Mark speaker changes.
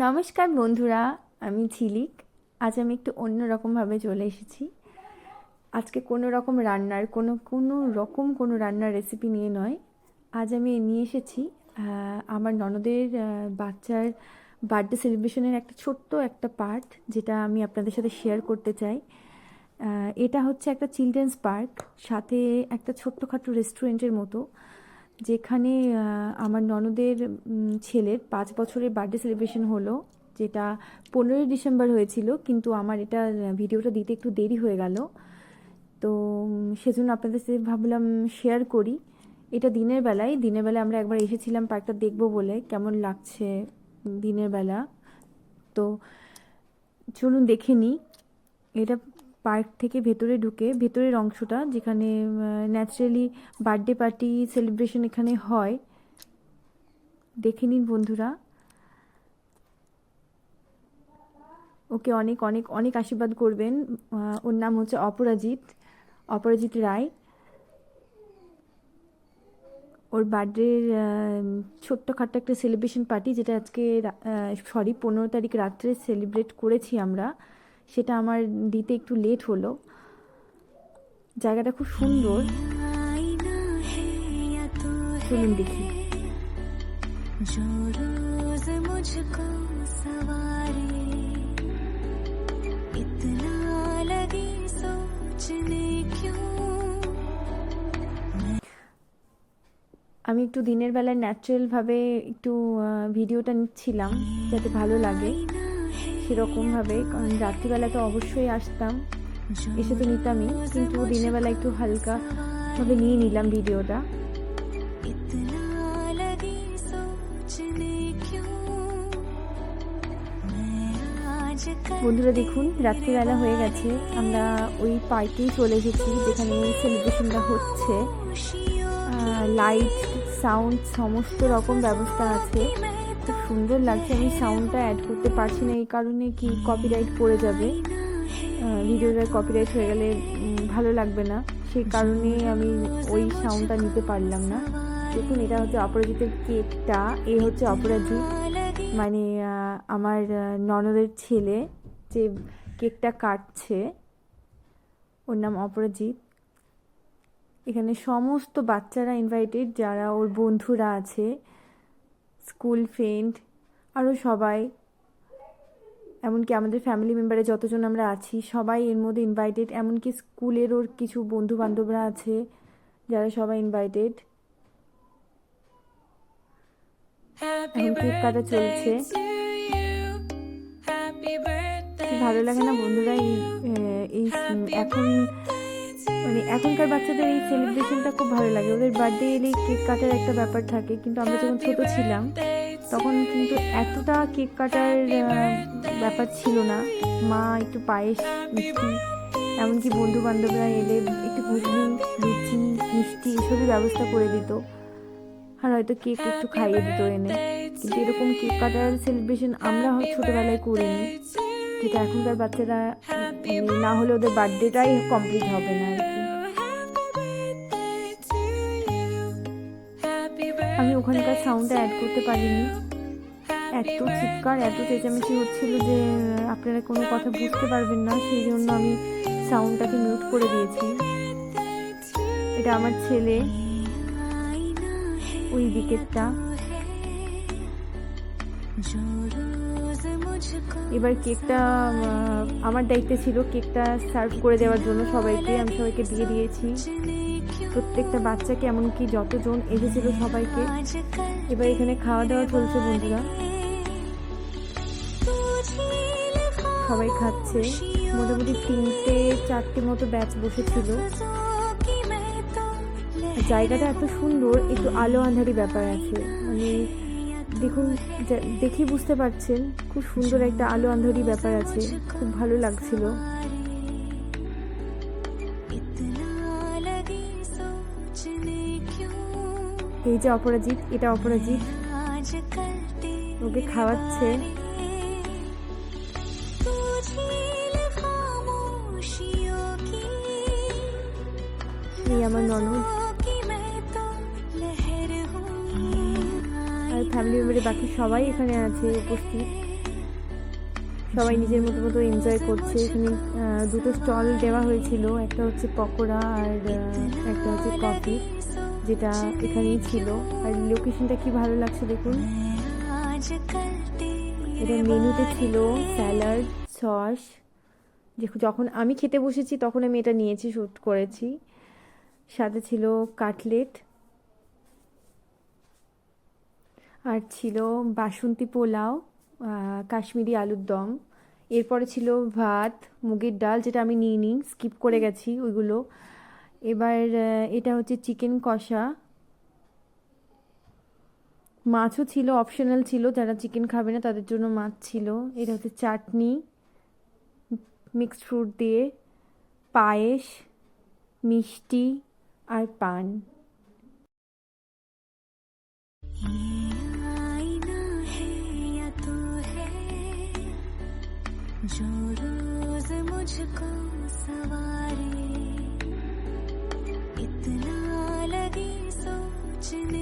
Speaker 1: নমস্কার বন্ধুরা, আমি ঝিলিক। আজ আমি একটু অন্য রকমভাবে চলে এসেছি। আজকে কোনো রকম রান্নার, কোনো কোনো রকম কোনো রান্নার রেসিপি নিয়ে নয়। আজ আমি নিয়ে এসেছি আমার ননদের বাচ্চার বার্থডে সেলিব্রেশনের একটা ছোট্ট একটা পার্ট যেটা আমি আপনাদের সাথে শেয়ার করতে চাই। এটা হচ্ছে একটা চিলড্রেন্স পার্ক সাথে একটা ছোট্টখাটো রেস্টুরেন্টের মতো। যেখানে আমার ননদের ছেলের পাঁচ বছরের বার্থডে সেলিব্রেশন হলো, যেটা পনেরোই ডিসেম্বর হয়েছিল, কিন্তু আমার এটা ভিডিওটা দিতে একটু দেরি হয়ে গেল। তো সেজন্য আপনাদের সাথে ভাবলাম শেয়ার করি। এটা দিনের বেলায় দিনের বেলায় আমরা একবার এসেছিলাম পার্কটা দেখব বলে, কেমন লাগছে দিনের বেলা? তো, চলুন দেখে নিই। এটা পার্ক থেকে ভেতরে ঢুকে ভেতরের অংশটা যেখানে ন্যাচারালি বার্থডে পার্টি সেলিব্রেশন এখানে হয়। দেখে নিন বন্ধুরা। ওকে অনেক অনেক অনেক আশীর্বাদ করবেন। ওর নাম হচ্ছে অপরাজিত অপরাজিত রায়। ওর বার্থডের ছোট্টখাট্ট একটা সেলিব্রেশন পার্টি যেটা আজকে সরি, পনেরো তারিখ রাত্রে সেলিব্রেট করেছি আমরা। সেটা আমার দিতে একটু লেট হলো। জায়গাটা খুব সুন্দর। চলুন দেখি। আমি একটু দিনের বেলায় ন্যাচারালভাবে একটু ভিডিওটা নিচ্ছিলাম, যাতে ভালো লাগে। সেরকমভাবে কারণ রাত্রিবেলা তো অবশ্যই আসতাম আচ্ছা। এসে তো নিতামই কিন্তু দিনেরবেলা একটু হালকা ভাবে নিয়ে নিলাম ভিডিওটা। বন্ধুরা দেখুন রাত্রিবেলা হয়ে গেছে আমরা ওই পার্কেই চলে এসেছি যেখানে সেলিব্রেশনটা হচ্ছে। লাইট সাউন্ড সমস্ত রকম ব্যবস্থা আছে। সুন্দর লাগছে, আমি সাউন্ডটা অ্যাড করতে পারছি না, এই কারণে কি কপিরাইট পড়ে যাবে। ভিডিওটা কপিরাইট হয়ে গেলে ভালো লাগবে না। সেই কারণে আমি ওই সাউন্ডটা নিতে পারলাম না। দেখুন, এটা হচ্ছে অপরাজিতের কেকটা, এ হচ্ছে
Speaker 2: অপরাজিত
Speaker 1: মানে আমার ননদের ছেলে যে কেকটা কাটছে, ওর নাম অপরাজিত এখানে সমস্ত বাচ্চারা ইনভাইটেড যারা ওর বন্ধুরা আছে স্কুল ফ্রেন্ড আরও সবাই। এমনকি আমাদের ফ্যামিলি মেম্বারে যতজন আমরা আছি সবাই এর মধ্যে ইনভাইটেড এমনকি স্কুলের ওর কিছু বন্ধু বান্ধবরা আছে যারা সবাই ইনভাইটেড এখন কেক কাটা চলছে। ভালো লাগে না বন্ধুরা এই এখন মানে এখনকার বাচ্চাদের এই সেলিব্রেশনটা খুব ভালো লাগে। ওদের বার্থডে এলেই কেক কাটার একটা ব্যাপার থাকে, কিন্তু আমরা যখন ছোট ছিলাম, তখন কিন্তু এতটা কেক কাটার ব্যাপার ছিল না। মা একটু পায়েস মিষ্টি, এমনকি বন্ধু বান্ধবরা এলে একটু ঘুগনি লুচি, মিষ্টি এসবই ব্যবস্থা করে দিত। আর হয়তো কেক একটু খাইয়ে দিত এনে। কিন্তু এরকম কেক কাটার সেলিব্রেশন আমরা হয় ছোটোবেলায় করিনি। যেটা এখনকার বাচ্চারা না হলে ওদের বার্থডেটাই কমপ্লিট হবে না। ওখানকার সাউন্ডটা অ্যাড করতে পারিনি। এত চিৎকার, এত চেঁচামেচি হচ্ছিল যে, আপনারা কোনো কথা বুঝতে পারবেন না, সেই জন্য আমি সাউন্ডটাকে মিউট করে দিয়েছি। এটা আমার ছেলে, ওই দিকেরটা। এবার কেকটা আমার দায়িত্বে ছিল কেকটা সার্ভ করে দেওয়ার জন্য সবাইকে, আমি সবাইকে দিয়ে দিয়েছি। প্রত্যেকটা বাচ্চাকে এমনকি যতজন এসেছিল সবাইকে এবার এখানে খাওয়া দাওয়া চলছে, বন্ধুরা। সবাই খাচ্ছে। মোটামুটি তিনটে, চারটে মতো ব্যাচ বসেছিল। জায়গাটা এত সুন্দর, একটু আলো আন্ধারি ব্যাপার আছে। মানে দেখুন দেখে বুঝতে পারছেন, খুব সুন্দর একটা আলো আন্ধারি ব্যাপার আছে। খুব ভালো লাগছিল। এই যে অপরাজিত এটা অপরাজিত ওকে খাওয়াচ্ছে। এই আমার ননদ। আর ফ্যামিলি মেম্বারের বাকি সবাই এখানে আছে, উপস্থিত। সবাই নিজের মতো মতো এনজয় করছে। এখানে দুটো স্টল দেওয়া হয়েছিল। একটা হচ্ছে পকোড়া আর একটা হচ্ছে কফি যেটা এখানেই ছিল। আর লোকেশনটা কি ভালো লাগছে দেখুন? এটা মেনুতে ছিল স্যালাড সস যখন আমি খেতে বসেছি, তখন আমি এটা নিয়েছি শ্যুট করেছি। সাথে ছিল কাটলেট। আর ছিল বাসন্তী পোলাও কাশ্মীরি আলুর দম। এরপরে ছিল ভাত, মুগের ডাল, যেটা আমি নিয়ে নিই স্কিপ করে গেছি ওইগুলো। এবার আহ, এটা হচ্ছে চিকেন কষা মাছও ছিল অপশনাল ছিল যারা চিকেন খাবে না তাদের জন্য মাছ ছিল এটা হচ্ছে চাটনি মিক্সড ফ্রুট দিয়ে পায়েস মিষ্টি আর পান
Speaker 2: ये आईना है या तू है जो रोज मुझको सवारे আসেনি